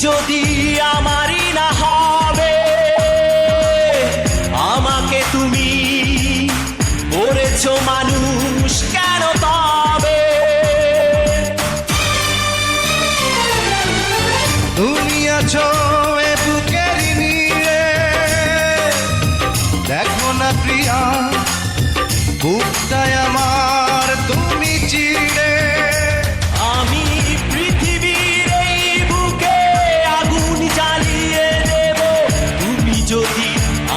যদি আমারই না হবে আমাকে তুমি করেছ মানুষ কেন তবে তুমি আছো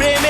blame it.